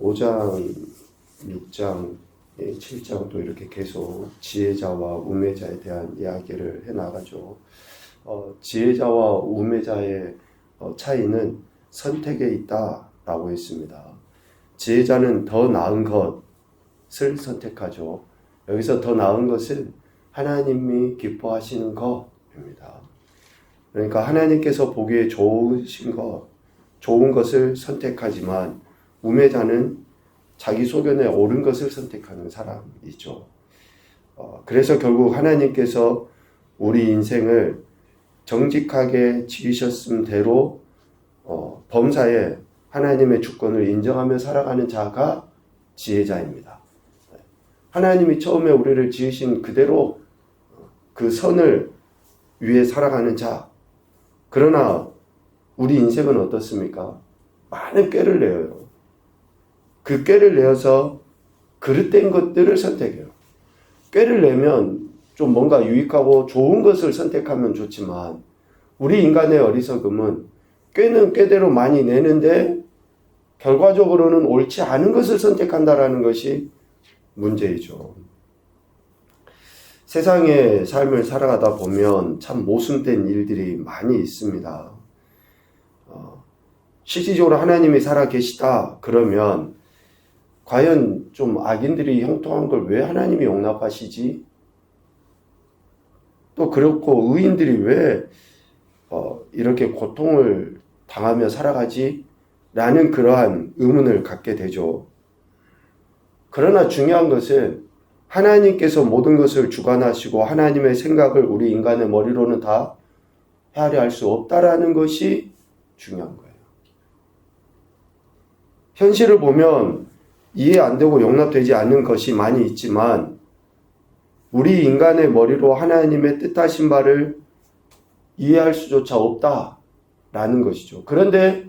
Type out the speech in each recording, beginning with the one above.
5장, 6장, 7장도 이렇게 계속 지혜자와 우매자에 대한 이야기를 해 나가죠. 어, 지혜자와 우매자의 어, 차이는 선택에 있다라고 했습니다. 지혜자는 더 나은 것을 선택하죠. 여기서 더 나은 것은 하나님이 기뻐하시는 것입니다. 그러니까 하나님께서 보기에 좋으신 것, 좋은 것을 선택하지만 우매자는 자기 소견에 옳은 것을 선택하는 사람이죠. 어, 그래서 결국 하나님께서 우리 인생을 정직하게 지으셨음 대로 어, 범사에 하나님의 주권을 인정하며 살아가는 자가 지혜자입니다. 하나님이 처음에 우리를 지으신 그대로 그 선을 위해 살아가는 자. 그러나 우리 인생은 어떻습니까? 많은 꾀를 내어요. 그 꾀를 내어서 그릇된 것들을 선택해요. 꾀를 내면 좀 뭔가 유익하고 좋은 것을 선택하면 좋지만 우리 인간의 어리석음은 꾀는 꾀대로 많이 내는데 결과적으로는 옳지 않은 것을 선택한다라는 것이 문제이죠. 세상의 삶을 살아가다 보면 참 모순된 일들이 많이 있습니다. 어, 실질적으로 하나님이 살아 계시다 그러면 과연 좀 악인들이 형통한 걸 왜 하나님이 용납하시지? 또 그렇고 의인들이 왜 어, 이렇게 고통을 당하며 살아가지? 라는 그러한 의문을 갖게 되죠. 그러나 중요한 것은 하나님께서 모든 것을 주관하시고 하나님의 생각을 우리 인간의 머리로는 다 헤아려 할 수 없다라는 것이 중요한 거예요. 현실을 보면 이해 안 되고 용납되지 않는 것이 많이 있지만 우리 인간의 머리로 하나님의 뜻하신 바를 이해할 수조차 없다라는 것이죠. 그런데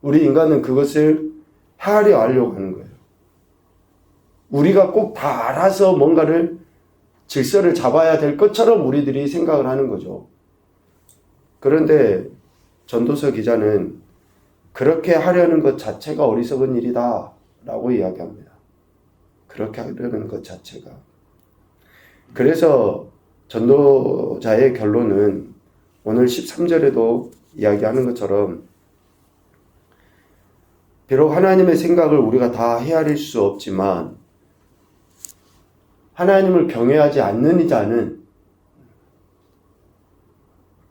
우리 인간은 그것을 헤아려 하려고 하는 거예요. 우리가 꼭 다 알아서 뭔가를 질서를 잡아야 될 것처럼 우리들이 생각을 하는 거죠. 그런데 전도서 기자는 그렇게 하려는 것 자체가 어리석은 일이다 라고 이야기합니다. 그렇게 하려는 것 자체가. 그래서 전도자의 결론은 오늘 13절에도 이야기하는 것처럼 비록 하나님의 생각을 우리가 다 헤아릴 수 없지만 하나님을 경외하지 않는 이자는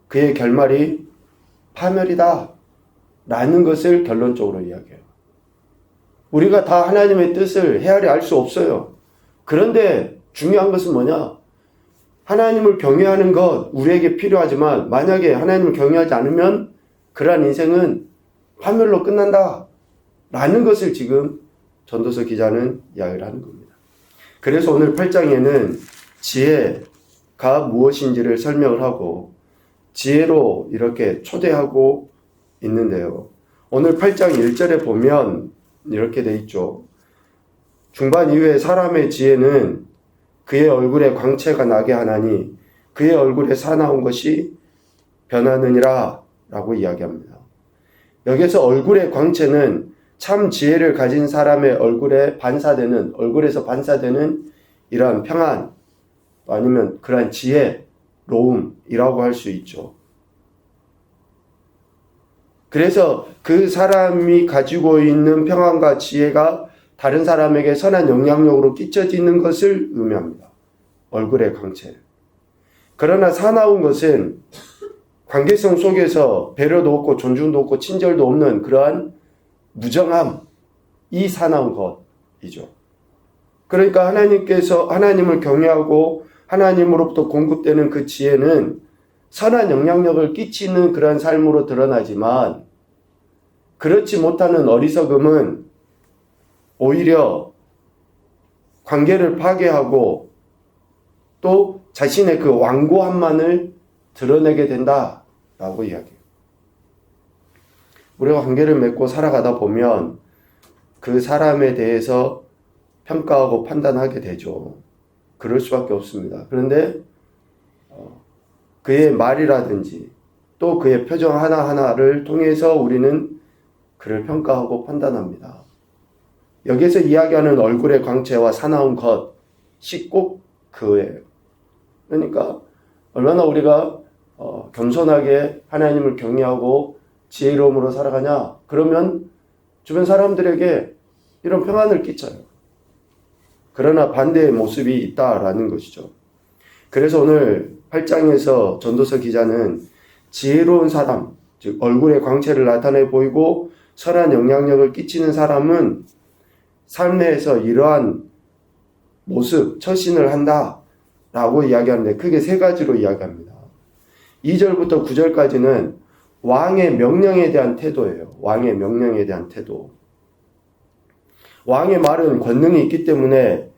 그의 결말이 파멸이다 라는 것을 결론적으로 이야기해요. 우리가 다 하나님의 뜻을 헤아려 알수 없어요. 그런데 중요한 것은 뭐냐? 하나님을 경외하는 것 우리에게 필요하지만 만약에 하나님을 경외하지 않으면 그러한 인생은 파멸로 끝난다. 라는 것을 지금 전도서 기자는 이야기를 하는 겁니다. 그래서 오늘 8장에는 지혜가 무엇인지를 설명을 하고 지혜로 이렇게 초대하고 있는데요. 오늘 8장 1절에 보면 이렇게 돼 있죠. 중반 이후에 사람의 지혜는 그의 얼굴에 광채가 나게 하나니 그의 얼굴에 사나운 것이 변하느니라 라고 이야기합니다. 여기서 얼굴의 광채는 참 지혜를 가진 사람의 얼굴에 반사되는, 얼굴에서 반사되는 이러한 평안, 아니면 그러한 지혜로움이라고 할 수 있죠. 그래서 그 사람이 가지고 있는 평안과 지혜가 다른 사람에게 선한 영향력으로 끼쳐지는 것을 의미합니다. 얼굴의 광채. 그러나 사나운 것은 관계성 속에서 배려도 없고 존중도 없고 친절도 없는 그러한 무정함, 이 사나운 것이죠. 그러니까 하나님께서 하나님을 경외하고 하나님으로부터 공급되는 그 지혜는 선한 영향력을 끼치는 그러한 삶으로 드러나지만 그렇지 못하는 어리석음은 오히려 관계를 파괴하고 또 자신의 그 완고함만을 드러내게 된다라고 이야기해요. 우리가 관계를 맺고 살아가다 보면 그 사람에 대해서 평가하고 판단하게 되죠. 그럴 수밖에 없습니다. 그런데 어, 그의 말이라든지 또 그의 표정 하나하나를 통해서 우리는 그를 평가하고 판단합니다. 여기서 이야기하는 얼굴의 광채와 사나운 것이 꼭 그예요. 그러니까 얼마나 우리가 어, 겸손하게 하나님을 경외하고 지혜로움으로 살아가냐? 그러면 주변 사람들에게 이런 평안을 끼쳐요. 그러나 반대의 모습이 있다라는 것이죠. 그래서 오늘 8장에서 전도서 기자는 지혜로운 사람, 즉 얼굴의 광채를 나타내 보이고 선한 영향력을 끼치는 사람은 삶에서 이러한 모습, 처신을 한다. 라고 이야기하는데 크게 세 가지로 이야기합니다. 2절부터 9절까지는 왕의 명령에 대한 태도예요. 왕의 명령에 대한 태도. 왕의 말은 권능이 있기 때문에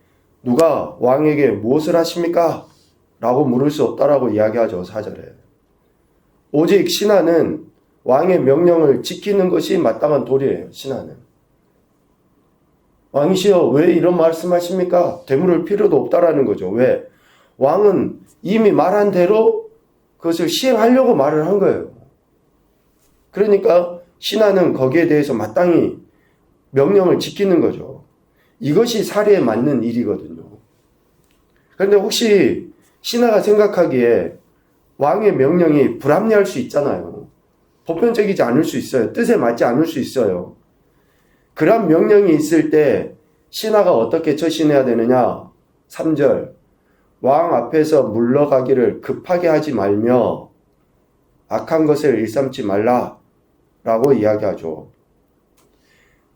누가 왕에게 무엇을 하십니까? 라고 물을 수 없다라고 이야기하죠. 4절에. 오직 신하는 왕의 명령을 지키는 것이 마땅한 도리예요. 신하는. 왕이시여 왜 이런 말씀하십니까? 되물을 필요도 없다라는 거죠. 왜? 왕은 이미 말한 대로 그것을 시행하려고 말을 한 거예요. 그러니까 신하는 거기에 대해서 마땅히 명령을 지키는 거죠. 이것이 사례에 맞는 일이거든요. 그런데 혹시 신하가 생각하기에 왕의 명령이 불합리할 수 있잖아요. 보편적이지 않을 수 있어요. 뜻에 맞지 않을 수 있어요. 그런 명령이 있을 때 신하가 어떻게 처신해야 되느냐? 3절. 왕 앞에서 물러가기를 급하게 하지 말며 악한 것을 일삼지 말라. 라고 이야기하죠.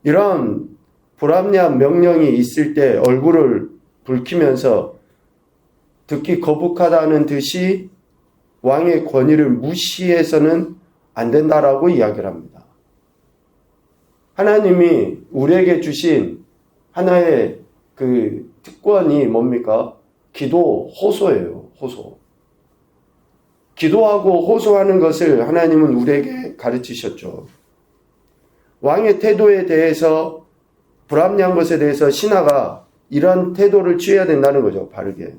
이런 불합리한 명령이 있을 때 얼굴을 붉히면서 듣기 거북하다는 듯이 왕의 권위를 무시해서는 안 된다라고 이야기를 합니다. 하나님이 우리에게 주신 하나의 그 특권이 뭡니까? 기도 호소예요. 호소. 기도하고 호소하는 것을 하나님은 우리에게 가르치셨죠. 왕의 태도에 대해서 불합리한 것에 대해서 신하가 이런 태도를 취해야 된다는 거죠. 바르게.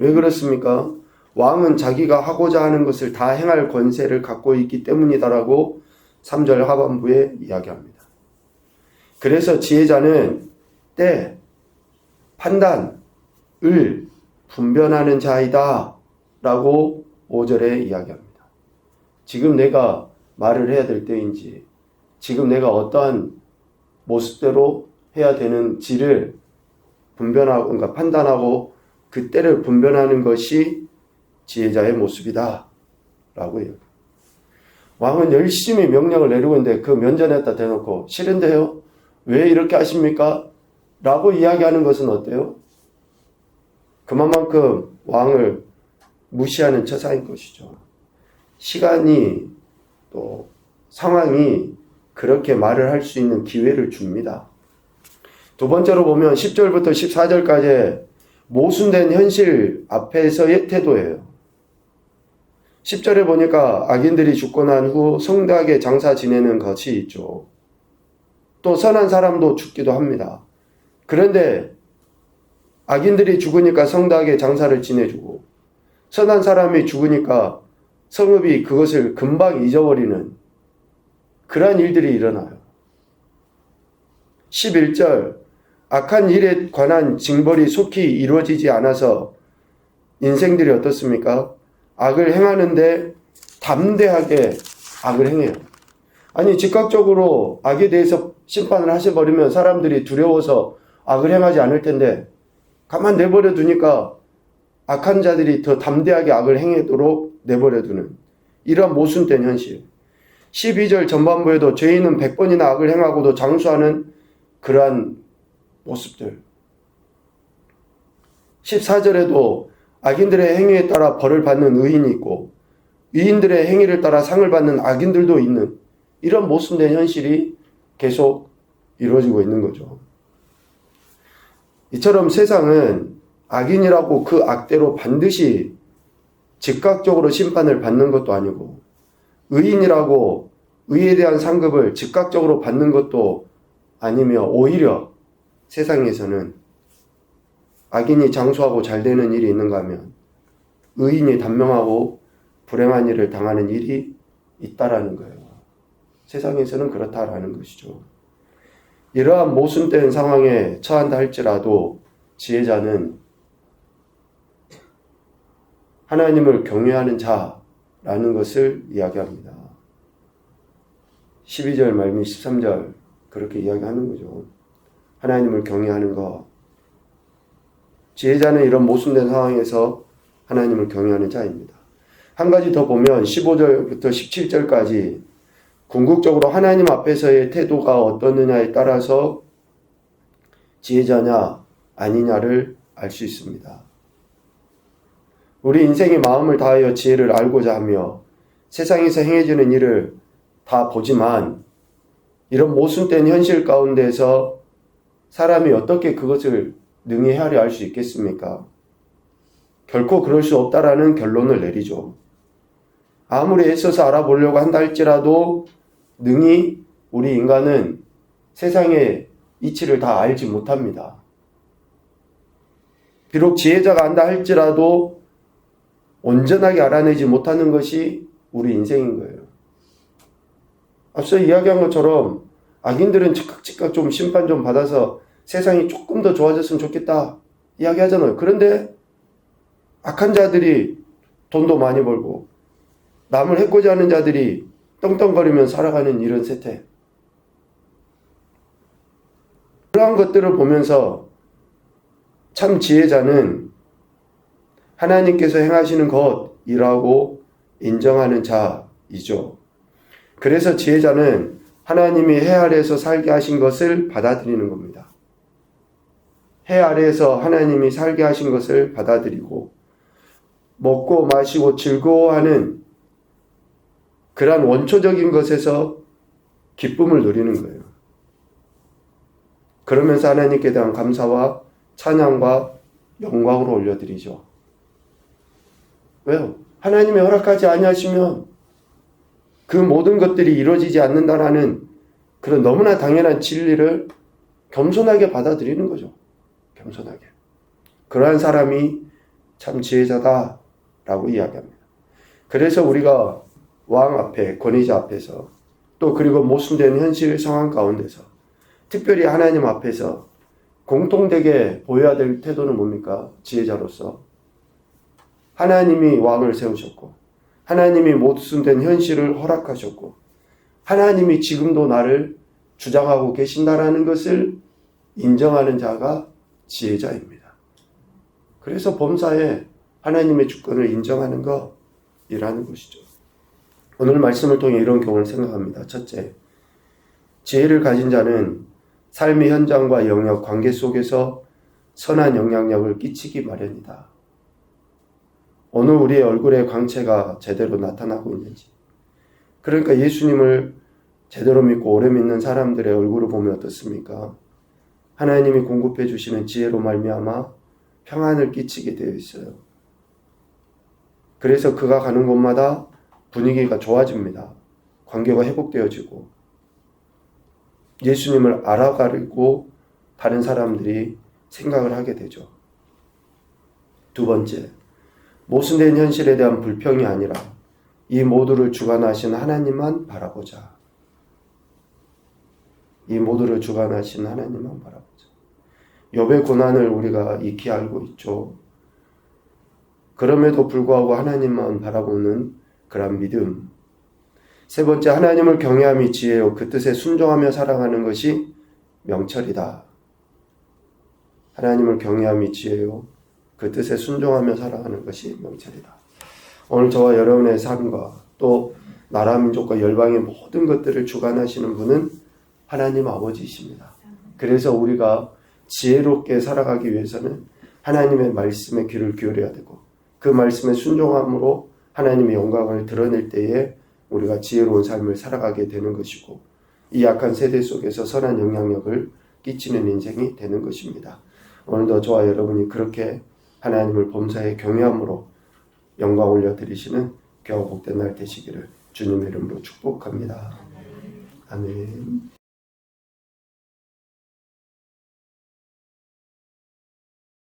왜 그렇습니까? 왕은 자기가 하고자 하는 것을 다 행할 권세를 갖고 있기 때문이다라고 3절 하반부에 이야기합니다. 그래서 지혜자는 때, 판단, 을 분별하는 자이다 라고 5절에 이야기합니다. 지금 내가 말을 해야 될 때인지, 지금 내가 어떠한 모습대로 해야 되는지를 분별하고, 그러니까 판단하고 그 때를 분별하는 것이 지혜자의 모습이다. 라고 해요. 왕은 열심히 명령을 내리고 있는데 그 면전에다 대놓고 싫은데요? 왜 이렇게 하십니까? 라고 이야기하는 것은 어때요? 그만큼 왕을 무시하는 처사인 것이죠. 시간이 또 상황이 그렇게 말을 할 수 있는 기회를 줍니다. 두 번째로 보면 10절부터 14절까지 모순된 현실 앞에서의 태도예요. 10절에 보니까 악인들이 죽고 난 후 성대하게 장사 지내는 것이 있죠. 또 선한 사람도 죽기도 합니다. 그런데 악인들이 죽으니까 성대하게 장사를 지내주고 선한 사람이 죽으니까 성읍이 그것을 금방 잊어버리는 그러한 일들이 일어나요. 11절 악한 일에 관한 징벌이 속히 이루어지지 않아서 인생들이 어떻습니까? 악을 행하는데 담대하게 악을 행해요. 아니 즉각적으로 악에 대해서 심판을 하셔버리면 사람들이 두려워서 악을 행하지 않을 텐데 가만 내버려 두니까 악한 자들이 더 담대하게 악을 행하도록 내버려 두는 이러한 모순된 현실. 12절 전반부에도 죄인은 100번이나 악을 행하고도 장수하는 그러한 모습들. 14절에도 악인들의 행위에 따라 벌을 받는 의인이 있고 의인들의 행위를 따라 상을 받는 악인들도 있는 이런 모순된 현실이 계속 이루어지고 있는 거죠. 이처럼 세상은 악인이라고 그 악대로 반드시 즉각적으로 심판을 받는 것도 아니고 의인이라고 의에 대한 상급을 즉각적으로 받는 것도 아니며 오히려 세상에서는 악인이 장수하고 잘 되는 일이 있는가 하면 의인이 단명하고 불행한 일을 당하는 일이 있다라는 거예요. 세상에서는 그렇다라는 것이죠. 이러한 모순된 상황에 처한다 할지라도 지혜자는 하나님을 경외하는 자라는 것을 이야기합니다. 12절 말미 13절 그렇게 이야기하는 거죠. 하나님을 경외하는 것. 지혜자는 이런 모순된 상황에서 하나님을 경외하는 자입니다. 한 가지 더 보면 15절부터 17절까지 궁극적으로 하나님 앞에서의 태도가 어떻느냐에 따라서 지혜자냐 아니냐를 알 수 있습니다. 우리 인생의 마음을 다하여 지혜를 알고자 하며 세상에서 행해지는 일을 다 보지만 이런 모순된 현실 가운데서 사람이 어떻게 그것을 능히 헤아려 알수 있겠습니까? 결코 그럴 수 없다라는 결론을 내리죠. 아무리 애써서 알아보려고 한다 할지라도 능히 우리 인간은 세상의 이치를 다 알지 못합니다. 비록 지혜자가 안다 할지라도 온전하게 알아내지 못하는 것이 우리 인생인 거예요. 앞서 이야기한 것처럼 악인들은 즉각 좀 심판 좀 받아서 세상이 조금 더 좋아졌으면 좋겠다 이야기하잖아요. 그런데 악한 자들이 돈도 많이 벌고 남을 해코지 하는 자들이 떵떵거리며 살아가는 이런 세태. 그러한 것들을 보면서 참 지혜자는 하나님께서 행하시는 것이라고 인정하는 자이죠. 그래서 지혜자는 하나님이 해 아래에서 살게 하신 것을 받아들이는 겁니다. 해 아래에서 하나님이 살게 하신 것을 받아들이고 먹고 마시고 즐거워하는 그러한 원초적인 것에서 기쁨을 누리는 거예요. 그러면서 하나님께 대한 감사와 찬양과 영광을 올려드리죠. 왜요? 하나님이 허락하지 아니하시면 그 모든 것들이 이루어지지 않는다라는 그런 너무나 당연한 진리를 겸손하게 받아들이는 거죠. 겸손하게. 그러한 사람이 참 지혜자다라고 이야기합니다. 그래서 우리가 왕 앞에, 권위자 앞에서 또 그리고 모순된 현실 상황 가운데서 특별히 하나님 앞에서 공통되게 보여야 될 태도는 뭡니까? 지혜자로서. 하나님이 왕을 세우셨고, 하나님이 모순된 현실을 허락하셨고, 하나님이 지금도 나를 주장하고 계신다라는 것을 인정하는 자가 지혜자입니다. 그래서 범사에 하나님의 주권을 인정하는 것이라는 것이죠. 오늘 말씀을 통해 이런 경우를 생각합니다. 첫째, 지혜를 가진 자는 삶의 현장과 영역, 관계 속에서 선한 영향력을 끼치기 마련이다. 오늘 우리의 얼굴의 광채가 제대로 나타나고 있는지. 그러니까 예수님을 제대로 믿고 오래 믿는 사람들의 얼굴을 보면 어떻습니까? 하나님이 공급해 주시는 지혜로 말미암아 평안을 끼치게 되어 있어요. 그래서 그가 가는 곳마다 분위기가 좋아집니다. 관계가 회복되어지고 예수님을 알아가리고 다른 사람들이 생각을 하게 되죠. 두 번째, 모순된 현실에 대한 불평이 아니라 이 모두를 주관하신 하나님만 바라보자. 이 모두를 주관하신 하나님만 바라보자. 욥의 고난을 우리가 익히 알고 있죠. 그럼에도 불구하고 하나님만 바라보는 그런 믿음. 세 번째, 하나님을 경외함이 지혜요. 그 뜻에 순종하며 살아가는 것이 명철이다. 하나님을 경외함이 지혜요. 그 뜻에 순종하며 살아가는 것이 명철이다. 오늘 저와 여러분의 삶과 또 나라 민족과 열방의 모든 것들을 주관하시는 분은 하나님 아버지이십니다. 그래서 우리가 지혜롭게 살아가기 위해서는 하나님의 말씀에 귀를 기울여야 되고 그 말씀에 순종함으로 하나님의 영광을 드러낼 때에 우리가 지혜로운 삶을 살아가게 되는 것이고 이 약한 세대 속에서 선한 영향력을 끼치는 인생이 되는 것입니다. 오늘도 저와 여러분이 그렇게 하나님을 범사에 경외함으로 영광 올려드리시는 겨우 복된 날 되시기를 주님의 이름으로 축복합니다. 아멘.